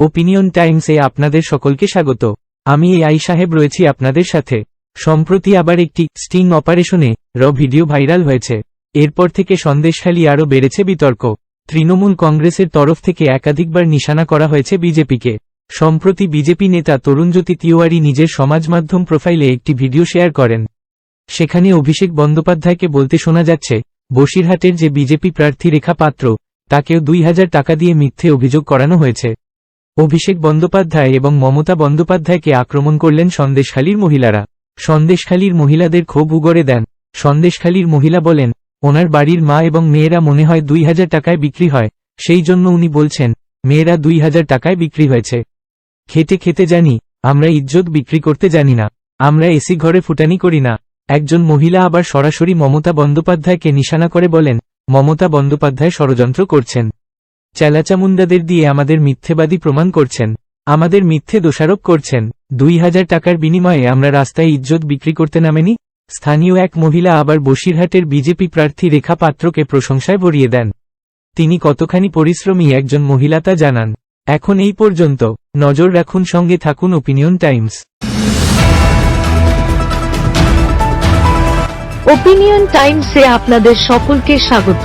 Opinion টাইমসে আপনাদের সকলকে স্বাগত। আমি এ আই সাহেব রয়েছি আপনাদের সাথে। সম্প্রতি আবার একটি স্টিং অপারেশনে র ভিডিও ভাইরাল হয়েছে। এরপর থেকে সন্দেশখালী আরও বেড়েছে বিতর্ক। তৃণমূল কংগ্রেসের তরফ থেকে একাধিকবার নিশানা করা হয়েছে বিজেপিকে। সম্প্রতি বিজেপি নেতা তরুণজ্যোতি তিওয়ারি নিজের সমাজ মাধ্যম প্রোফাইলে একটি ভিডিও শেয়ার করেন। সেখানে অভিষেক বন্দ্যোপাধ্যায়কে বলতে শোনা যাচ্ছে, বসিরহাটের যে বিজেপি প্রার্থী রেখা পাত্র, তাকেও দুই হাজার টাকা দিয়ে মিথ্যে অভিযোগ করানো হয়েছে। অভিষেক বন্দ্যোপাধ্যায় এবং মমতা বন্দ্যোপাধ্যায়কে আক্রমণ করলেন সন্দেশখালীর মহিলারা। সন্দেশখালীর মহিলাদের ক্ষোভ উগরে দেন। সন্দেশখালীর মহিলা বলেন, ওনার বাড়ির মা এবং মেয়েরা মনে হয় দুই হাজার টাকায় বিক্রি হয়। সেই জন্য উনি বলছেন, মেয়েরা দুই হাজার টাকায় বিক্রি হয়েছে। খেতে খেতে জানি, আমরা ইজ্জত বিক্রি করতে জানি না। আমরা এসি ঘরে ফুটানি করি না। একজন মহিলা আবার সরাসরি মমতা বন্দ্যোপাধ্যায়কে নিশানা করে বলেন, মমতা বন্দ্যোপাধ্যায় ষড়যন্ত্র করছেন। চেলাচামুন্ডাদের দিয়ে আমাদের মিথ্যেবাদী প্রমাণ করছেন। আমাদের মিথ্যে দোষারোপ করছেন। দুই হাজার টাকার বিনিময়ে আমরা রাস্তায় ইজ্জত বিক্রি করতে নামেনি। স্থানীয় এক মহিলা আবার বসিরহাটের বিজেপি প্রার্থী রেখা পাত্রকে প্রশংসায় ভরিয়ে দেন। তিনি কতখানি পরিশ্রমী একজন মহিলা তা জানান। এখন এই পর্যন্ত। নজর রাখুন, সঙ্গে থাকুন ওপিনিয়ন টাইমস ওপিনিয়ন টাইমসে আপনাদের সকলকে স্বাগত।